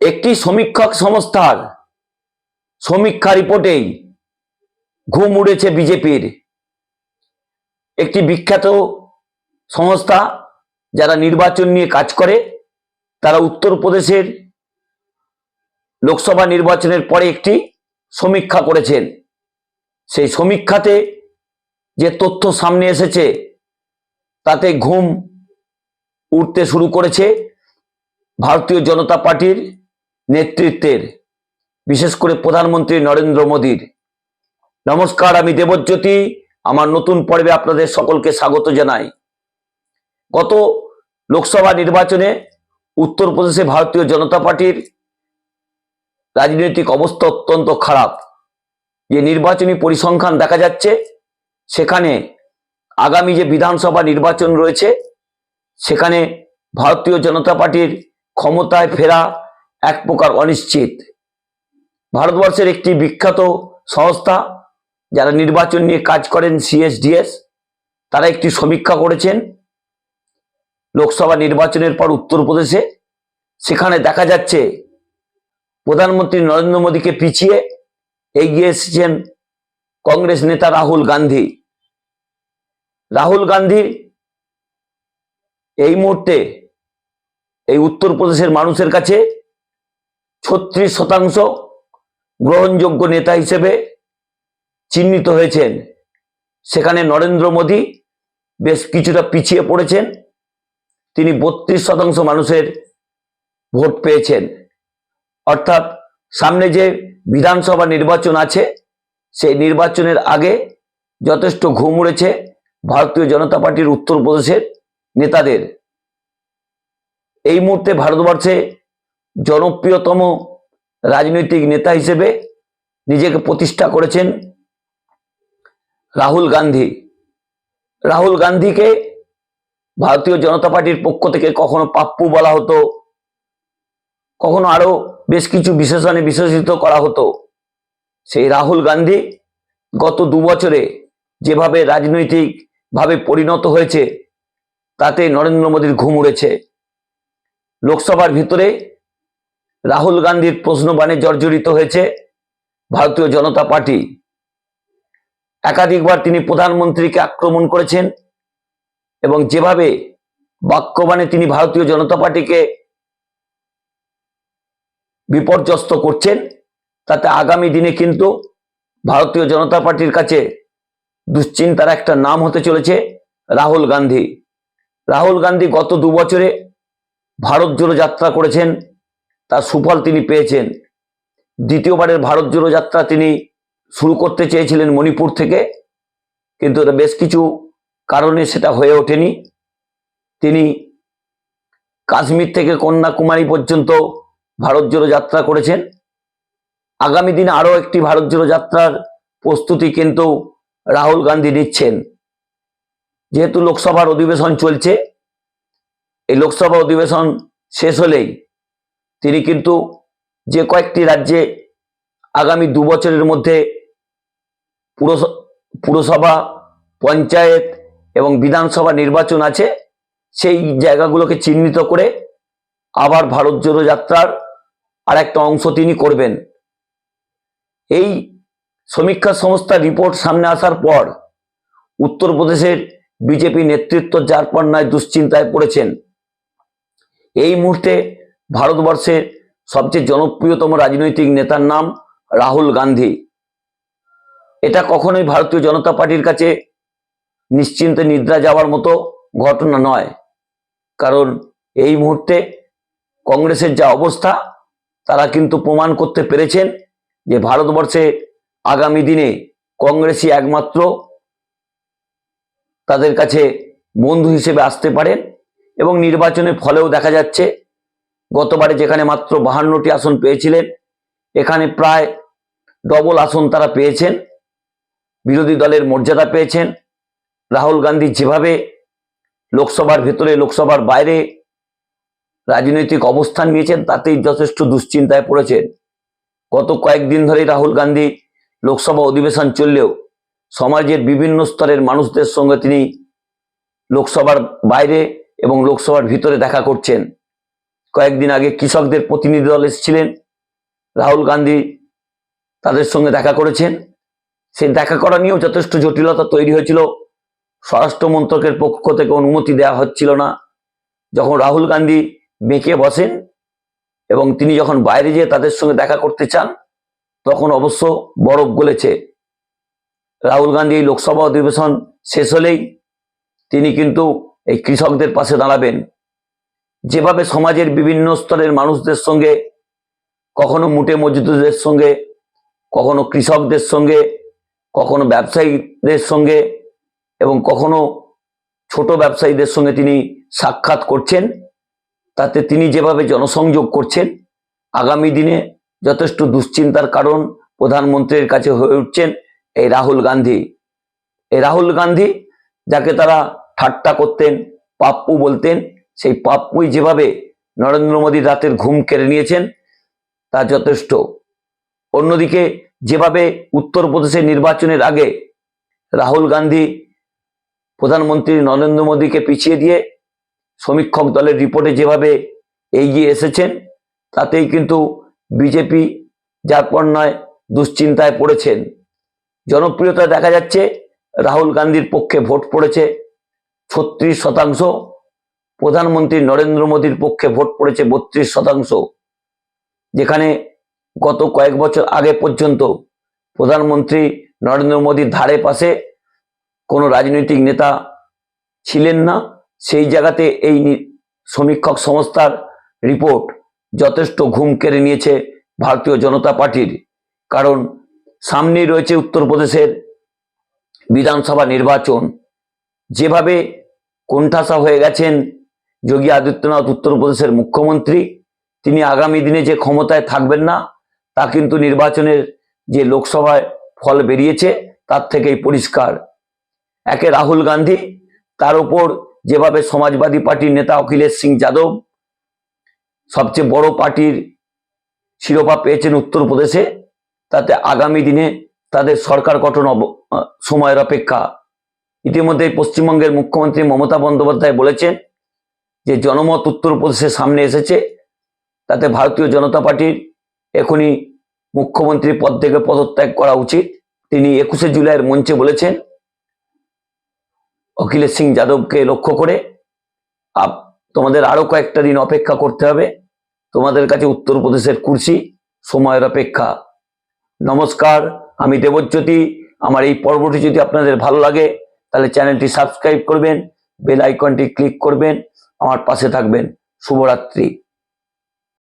একটি সমীক্ষক সংস্থার সমীক্ষা রিপোর্টেই ঘুম উড়েছে বিজেপির। একটি বিখ্যাত সংস্থা যারা নির্বাচন নিয়ে কাজ করে, তারা উত্তরপ্রদেশের লোকসভা নির্বাচনের পরে একটি সমীক্ষা করেছেন। সেই সমীক্ষাতে যে তথ্য সামনে এসেছে, তাতে ঘুম উঠতে শুরু করেছে ভারতীয় জনতা পার্টির নেতৃত্বের, বিশেষ করে প্রধানমন্ত্রী নরেন্দ্র মোদীর। নমস্কার, আমি দেবজ্যোতি। আমার নতুন পর্বে আপনাদের সকলকে স্বাগত জানাই। গত লোকসভা নির্বাচনে উত্তরপ্রদেশে ভারতীয় জনতা পার্টির রাজনৈতিক অবস্থা অত্যন্ত খারাপ। যে নির্বাচনী পরিসংখ্যান দেখা যাচ্ছে, সেখানে আগামী যে বিধানসভা নির্বাচন রয়েছে, সেখানে ভারতীয় জনতা পার্টির ক্ষমতায় ফেরা এক প্রকার অনিশ্চিত। ভারতবর্ষের একটি বিখ্যাত সংস্থা, যারা নির্বাচন নিয়ে কাজ করেন সিএসডিএস, তারা একটি সমীক্ষা করেছেন লোকসভা নির্বাচনের পর উত্তরপ্রদেশে। সেখানে দেখা যাচ্ছে, প্রধানমন্ত্রী নরেন্দ্র মোদীকে পিছিয়ে এগিয়ে এসেছেন কংগ্রেস নেতা রাহুল গান্ধী। রাহুল গান্ধী এই মুহূর্তে এই উত্তরপ্রদেশের মানুষের কাছে ছত্রিশ শতাংশ গ্রহণযোগ্য নেতা হিসেবে চিহ্নিত হয়েছেন। সেখানে নরেন্দ্র মোদী বেশ কিছুটা পিছিয়ে পড়েছেন। তিনি বত্রিশ শতাংশ মানুষের ভোট পেয়েছেন। অর্থাৎ সামনে যে বিধানসভা নির্বাচন আছে, সেই নির্বাচনের আগে যথেষ্ট ঘুম উড়েছে ভারতীয় জনতা পার্টির উত্তরপ্রদেশের নেতাদের। এই মুহূর্তে ভারতবর্ষে জনপ্রিয়তম রাজনৈতিক নেতা হিসেবে নিজেকে প্রতিষ্ঠা করেছেন রাহুল গান্ধী। রাহুল গান্ধীকে ভারতীয় জনতা পার্টির পক্ষ থেকে কখনো পাপ্পু বলা হতো, কখনো আরও বেশ কিছু বিশেষণে বিশেষিত করা হতো। সেই রাহুল গান্ধী গত দু বছরে যেভাবে রাজনৈতিক ভাবে পরিণত হয়েছে, তাতে নরেন্দ্র মোদীর ঘুম উড়েছে। লোকসভার ভিতরে রাহুল গান্ধীর প্রশ্নবাণে জর্জরিত হয়েছে। ভারতীয় জনতা পার্টি একাধিকবার তিনি প্রধানমন্ত্রীকে আক্রমণ করেছেন এবং যেভাবে বাক্যবাণে তিনি ভারতীয় জনতা পার্টিকে বিপর্যস্ত করছেন, তাতে আগামী দিনে কিন্তু ভারতীয় জনতা পার্টির কাছে দুশ্চিন্তার একটা নাম হতে চলেছে রাহুল গান্ধী। রাহুল গান্ধী গত দু বছরে ভারত জোড়ো যাত্রা করেছেন তার সুফল তিনি পেয়েছেন। দ্বিতীয়বারের ভারত জোড়ো যাত্রা তিনি শুরু করতে চেয়েছিলেন মণিপুর থেকে, কিন্তু বেশ কিছু কারণে সেটা হয়ে ওঠেনি। তিনি কাশ্মীর থেকে কন্যাকুমারী পর্যন্ত ভারত জোড়ো যাত্রা করেছেন। আগামী দিনে আরও একটি ভারত জোড়ো যাত্রার প্রস্তুতি কিন্তু রাহুল গান্ধী নিচ্ছেন। যেহেতু লোকসভার অধিবেশন চলছে, এই লোকসভা অধিবেশন শেষ হলেই তিনি কিন্তু যে কয়েকটি রাজ্যে আগামী দু বছরের মধ্যে পুরস- পুরসভা, পঞ্চায়েত এবং বিধানসভা নির্বাচন আছে, সেই জায়গাগুলোকে চিহ্নিত করে আবার ভারত জোড়ো যাত্রার আর একটা অংশ তিনি করবেন। এই সমীক্ষা সংস্থার রিপোর্ট সামনে আসার পর উত্তরপ্রদেশের বিজেপি নেতৃত্ব যার পর নয় দুশ্চিন্তায় পড়েছেন। এই মুহূর্তে ভারতবর্ষের সবচেয়ে জনপ্রিয়তম রাজনৈতিক নেতার নাম রাহুল গান্ধী। এটা কখনোই ভারতীয় জনতা পার্টির কাছে নিশ্চিন্তে নিদ্রা যাওয়ার মতো ঘটনা নয়। কারণ এই মুহূর্তে কংগ্রেসের যা অবস্থা, তারা কিন্তু প্রমাণ করতে পেরেছেন যে ভারতবর্ষে আগামী দিনে কংগ্রেসই একমাত্র তাদের কাছে বন্ধু হিসেবে আসতে পারেন এবং নির্বাচনের ফলেও দেখা যাচ্ছে গতবারে যেখানে মাত্র বাহান্নটি আসন পেয়েছিলেন, এখানে প্রায় ডবল আসন তারা পেয়েছেন, বিরোধী দলের মর্যাদা পেয়েছেন। রাহুল গান্ধী যেভাবে লোকসভার ভেতরে, লোকসভার বাইরে রাজনৈতিক অবস্থান নিয়েছেন, তাতেই যথেষ্ট দুশ্চিন্তায় পড়েছেন। গত কয়েকদিন ধরে রাহুল গান্ধী লোকসভা অধিবেশন চললেও সমাজের বিভিন্ন স্তরের মানুষদের সঙ্গে তিনি লোকসভার বাইরে এবং লোকসভার ভিতরে দেখা করছেন। কয়েকদিন আগে কৃষকদের প্রতিনিধি দল এসেছিলেন। রাহুল গান্ধী তাদের সঙ্গে দেখা করেছেন। সেই দেখা করা নিয়েও যথেষ্ট জটিলতা তৈরি হয়েছিল। স্বরাষ্ট্র মন্ত্রকের পক্ষ থেকে অনুমতি দেওয়া হচ্ছিল না। যখন রাহুল গান্ধী বেঁকে বসেন এবং তিনি যখন বাইরে যেয়ে তাদের সঙ্গে দেখা করতে চান, তখন অবশ্য বরফ গলেছে। রাহুল গান্ধী এই লোকসভা অধিবেশন শেষ হলেই তিনি কিন্তু এই কৃষকদের পাশে দাঁড়াবেন। যেভাবে সমাজের বিভিন্ন স্তরের মানুষদের সঙ্গে, কখনো মুটে মজুদদের সঙ্গে, কখনো কৃষকদের সঙ্গে, কখনো ব্যবসায়ীদের সঙ্গে এবং কখনো ছোট ব্যবসায়ীদের সঙ্গে তিনি সাক্ষাৎ করছেন। তাতে তিনি যেভাবে জনসংযোগ করছেন, আগামী দিনে যথেষ্ট দুশ্চিন্তার কারণ প্রধানমন্ত্রীর কাছে হয়ে উঠছেন এই রাহুল গান্ধী। এই রাহুল গান্ধী, যাকে তারা ঠাট্টা করতেন, পাপ্পু বলতেন সেই পাপ্পুই যেভাবে নরেন্দ্র মোদীর রাতের ঘুম কেড়ে নিয়েছেন, তা যথেষ্ট। অন্যদিকে, যেভাবে উত্তরপ্রদেশের নির্বাচনের আগে রাহুল গান্ধী প্রধানমন্ত্রী নরেন্দ্র মোদীকে পিছিয়ে দিয়ে সমীক্ষক দলের রিপোর্টে যেভাবে এগিয়ে এসেছেন, তাতেই কিন্তু বিজেপি যার পর নয় দুশ্চিন্তায় পড়েছেন। জনপ্রিয়তা দেখা যাচ্ছে, রাহুল গান্ধীর পক্ষে ভোট পড়েছে ছত্রিশ শতাংশ প্রধানমন্ত্রী নরেন্দ্র মোদীর পক্ষে ভোট পড়েছে বত্রিশ শতাংশ। যেখানে গত কয়েক বছর আগে পর্যন্ত প্রধানমন্ত্রী নরেন্দ্র মোদীর ধারে পাশে কোনো রাজনৈতিক নেতা ছিলেন না। সেই জায়গাতে এই সমীক্ষক সংস্থার রিপোর্ট যথেষ্ট ঘুম কেড়ে নিয়েছে ভারতীয় জনতা পার্টির। কারণ সামনেই রয়েছে উত্তরপ্রদেশের বিধানসভা নির্বাচন। যেভাবে কোণঠাসা হয়ে গেছেন যোগী আদিত্যনাথ উত্তরপ্রদেশের মুখ্যমন্ত্রী। তিনি আগামী দিনে যে ক্ষমতায় থাকবেন না, তা কিন্তু নির্বাচনের যে লোকসভায় ফল বেরিয়েছে, তার থেকেই পরিষ্কার। একে রাহুল গান্ধী, তার উপর যেভাবে সমাজবাদী পার্টির নেতা অখিলেশ সিং যাদব, সবচেয়ে বড় পার্টির শিরোপা পেয়েছেন উত্তরপ্রদেশে, তাতে আগামী দিনে তাদের সরকার গঠন সময়ের অপেক্ষা। ইতিমধ্যে পশ্চিমবঙ্গের মুখ্যমন্ত্রী মমতা বন্দ্যোপাধ্যায় বলেছেন যে জনমত উত্তরপ্রদেশের সামনে এসেছে, তাতে ভারতীয় জনতা পার্টির এখনই মুখ্যমন্ত্রী পদ থেকে পদত্যাগ করা উচিত। তিনি একুশে জুলাইয়ের মঞ্চে বলেছেন, অখিলেশ সিং যাদবকে লক্ষ্য করে আপ, তোমাদের আরও কয়েকটা দিন অপেক্ষা করতে হবে। তোমাদের কাছে উত্তরপ্রদেশের কুর্সি, সময়ের অপেক্ষা। নমস্কার, আমি দেবজ্যোতি। আমার এই পর্বটি যদি আপনাদের ভালো লাগে, তাহলে চ্যানেলটি সাবস্ক্রাইব করবেন, বেল আইকনটি ক্লিক করবেন। আমার পাশে থাকবেন। শুভরাত্রি।